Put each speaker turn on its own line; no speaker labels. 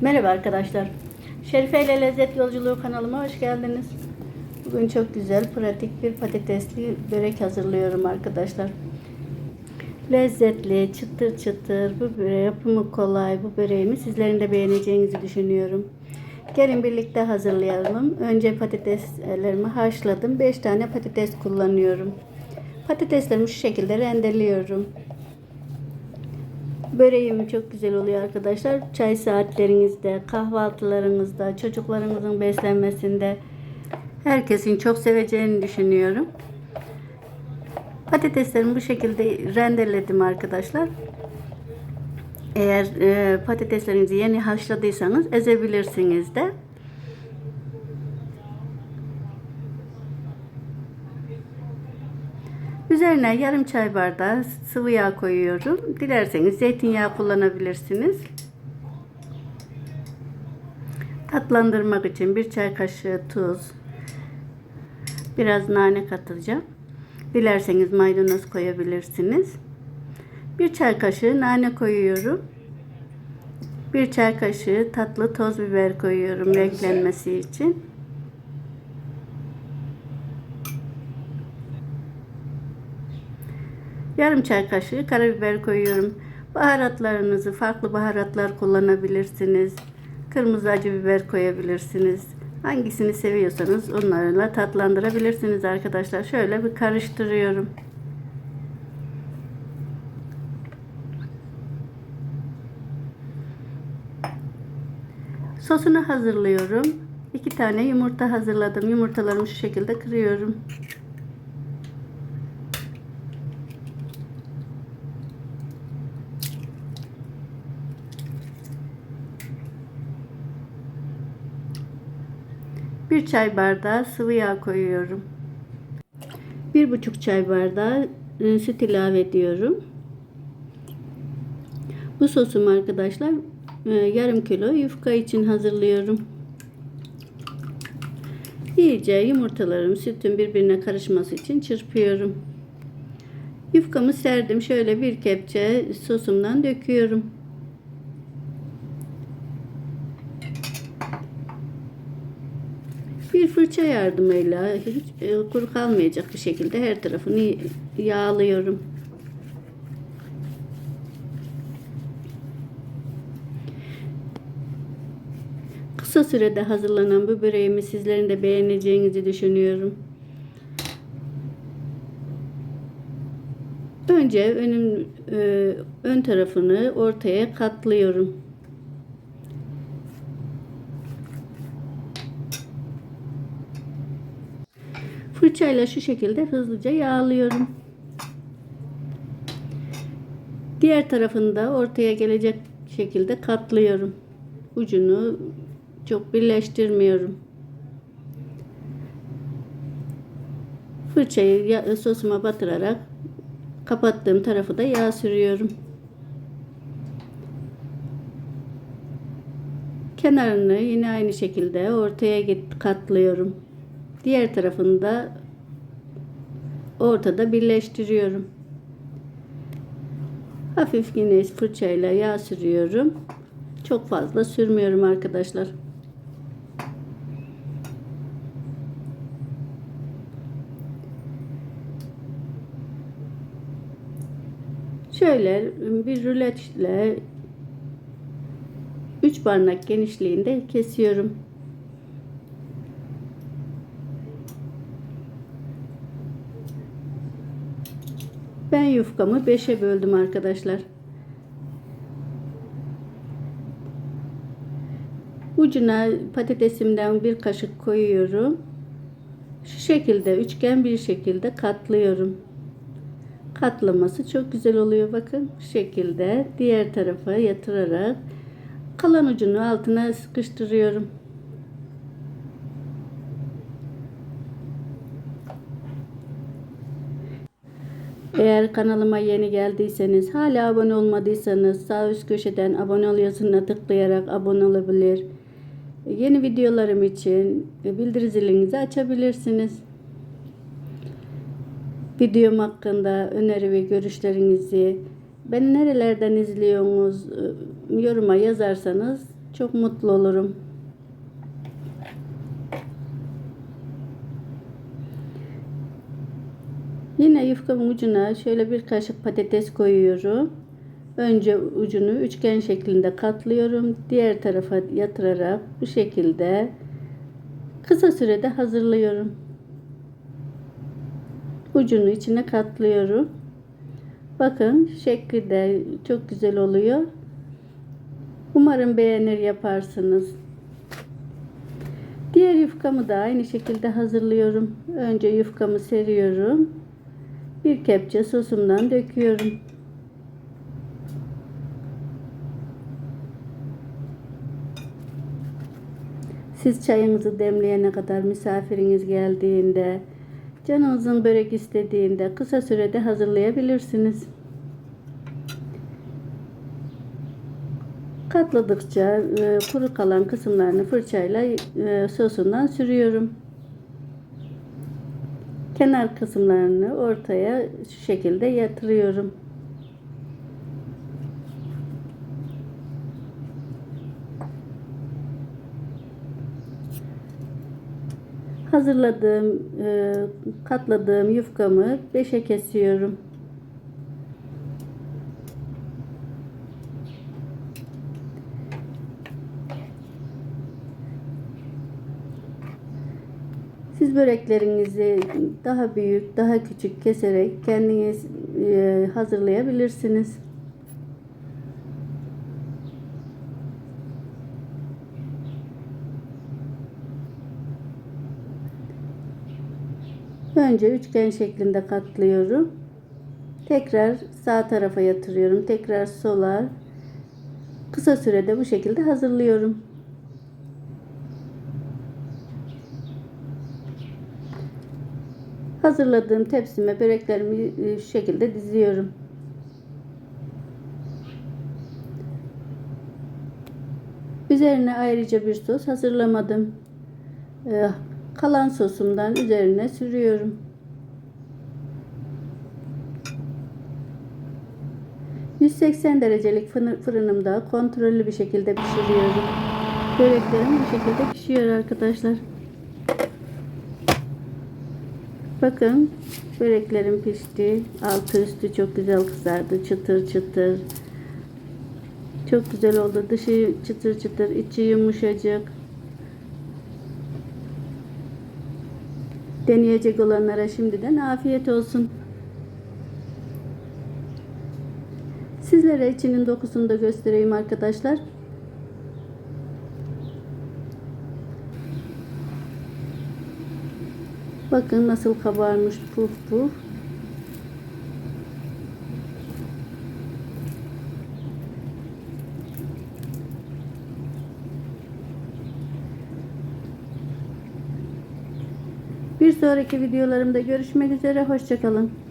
Merhaba arkadaşlar. Şerife ile Lezzet Yolculuğu kanalıma hoş geldiniz. Bugün çok güzel, pratik bir patatesli börek hazırlıyorum arkadaşlar. Lezzetli, çıtır çıtır, bu böreği yapımı kolay. Bu böreğimi sizlerin de beğeneceğinizi düşünüyorum. Gelin birlikte hazırlayalım. Önce patateslerimi haşladım. 5 tane patates kullanıyorum. Patateslerimi şu şekilde rendeliyorum. Böreğim çok güzel oluyor arkadaşlar. Çay saatlerinizde, kahvaltılarınızda, çocuklarınızın beslenmesinde herkesin çok seveceğini düşünüyorum. Patateslerimi bu şekilde rendeledim arkadaşlar. Eğer e, patateslerinizi yeni haşladıysanız ezebilirsiniz de. Üzerine yarım çay bardağı sıvı yağ koyuyorum. Dilerseniz zeytinyağı kullanabilirsiniz. Tatlandırmak için bir çay kaşığı tuz, biraz nane katacağım. Dilerseniz maydanoz koyabilirsiniz. Bir çay kaşığı nane koyuyorum. Bir çay kaşığı tatlı toz biber koyuyorum renklenmesi için. Yarım çay kaşığı karabiber koyuyorum. Baharatlarınızı farklı baharatlar kullanabilirsiniz. Kırmızı acı biber koyabilirsiniz. Hangisini seviyorsanız onlarla tatlandırabilirsiniz arkadaşlar. Şöyle bir karıştırıyorum. Sosunu hazırlıyorum. İki tane yumurta hazırladım. Yumurtalarımı şu şekilde kırıyorum. Bir çay bardağı sıvı yağ koyuyorum. Bir buçuk çay bardağı e, süt ilave ediyorum. Bu sosumu arkadaşlar e, yarım kilo yufka için hazırlıyorum. İyice yumurtalarım sütün birbirine karışması için çırpıyorum. Yufkamı serdim. Şöyle bir kepçe sosumdan döküyorum. Bir fırça yardımıyla hiç e, kuru kalmayacak bir şekilde her tarafını yağlıyorum. Kısa sürede hazırlanan bu böreğimi sizlerin de beğeneceğinizi düşünüyorum. Önce önüm e, ön tarafını ortaya katlıyorum. Fırçayla şu şekilde hızlıca yağlıyorum. Diğer tarafını da ortaya gelecek şekilde katlıyorum. Ucunu çok birleştirmiyorum. Fırçayı sosuma batırarak kapattığım tarafı da yağ sürüyorum. Kenarını yine aynı şekilde ortaya katlıyorum. Diğer tarafını da ortada birleştiriyorum. Hafif yine fırçayla yağ sürüyorum. Çok fazla sürmüyorum arkadaşlar. Şöyle bir ruletle 3 parmak genişliğinde kesiyorum. Ben yufkamı 5'e böldüm arkadaşlar. Ucuna patatesimden bir kaşık koyuyorum. Şu şekilde üçgen bir şekilde katlıyorum. Katlaması çok güzel oluyor bakın. Şu şekilde diğer tarafa yatırarak kalan ucunu altına sıkıştırıyorum. Eğer kanalıma yeni geldiyseniz, hala abone olmadıysanız sağ üst köşeden abone ol yazısına tıklayarak abone olabilir. Yeni videolarım için bildiri zilinizi açabilirsiniz. Videom hakkında öneri ve görüşlerinizi, beni nerelerden izliyorsunuz yoruma yazarsanız çok mutlu olurum. Yine yufkamın ucuna şöyle bir kaşık patates koyuyorum. Önce ucunu üçgen şeklinde katlıyorum. Diğer tarafa yatırarak bu şekilde kısa sürede hazırlıyorum. Ucunu içine katlıyorum. Bakın şekli de çok güzel oluyor. Umarım beğenir yaparsınız. Diğer yufkamı da aynı şekilde hazırlıyorum. Önce yufkamı seriyorum. Bir kepçe sosumdan döküyorum. Siz çayınızı demleyene kadar misafiriniz geldiğinde, canınızın börek istediğinde kısa sürede hazırlayabilirsiniz. Katladıkça e, kuru kalan kısımlarını fırçayla e, sosundan sürüyorum. Kenar kısımlarını ortaya şu şekilde yatırıyorum. Hazırladığım, e, katladığım yufkamı beşe kesiyorum. Siz böreklerinizi daha büyük, daha küçük keserek kendiniz e, hazırlayabilirsiniz. Önce üçgen şeklinde katlıyorum. Tekrar sağ tarafa yatırıyorum. Tekrar sola. Kısa sürede bu şekilde hazırlıyorum. Hazırladığım tepsime böreklerimi e, şu şekilde diziyorum. Üzerine ayrıca bir sos hazırlamadım. Ee, kalan sosumdan üzerine sürüyorum. ...180 derecelik fırınımda kontrollü bir şekilde pişiriyorum. Böreklerim bu şekilde pişiyor arkadaşlar. Bakın böreklerim pişti. Altı üstü çok güzel kızardı. Çıtır çıtır. Çok güzel oldu. Dışı çıtır çıtır, içi yumuşacık. Deneyecek olanlara şimdiden afiyet olsun. Sizlere içinin dokusunu da göstereyim arkadaşlar. Bakın nasıl kabarmış puf puf. Bir sonraki videolarımda görüşmek üzere. Hoşçakalın.